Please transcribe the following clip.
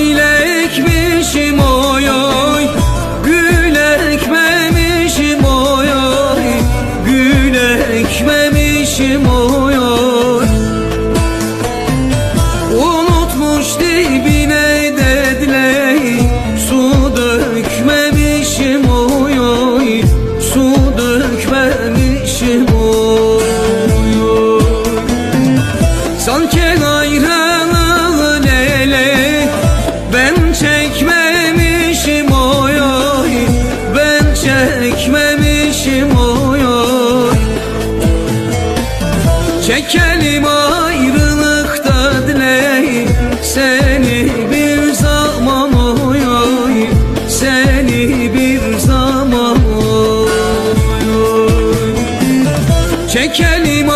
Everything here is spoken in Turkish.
Çilekmişim oy oy. Gül ekmemişim oy oy. Gül ekmemişim oy oy. Unutmuş dibine dedley Su dökmemişim oy oy. Su dökmemişim oy oy. Sanki ayrı Çekelim ayrılıkta dileği Seni bir zaman oy oy Seni bir zaman oy oy. Çekelim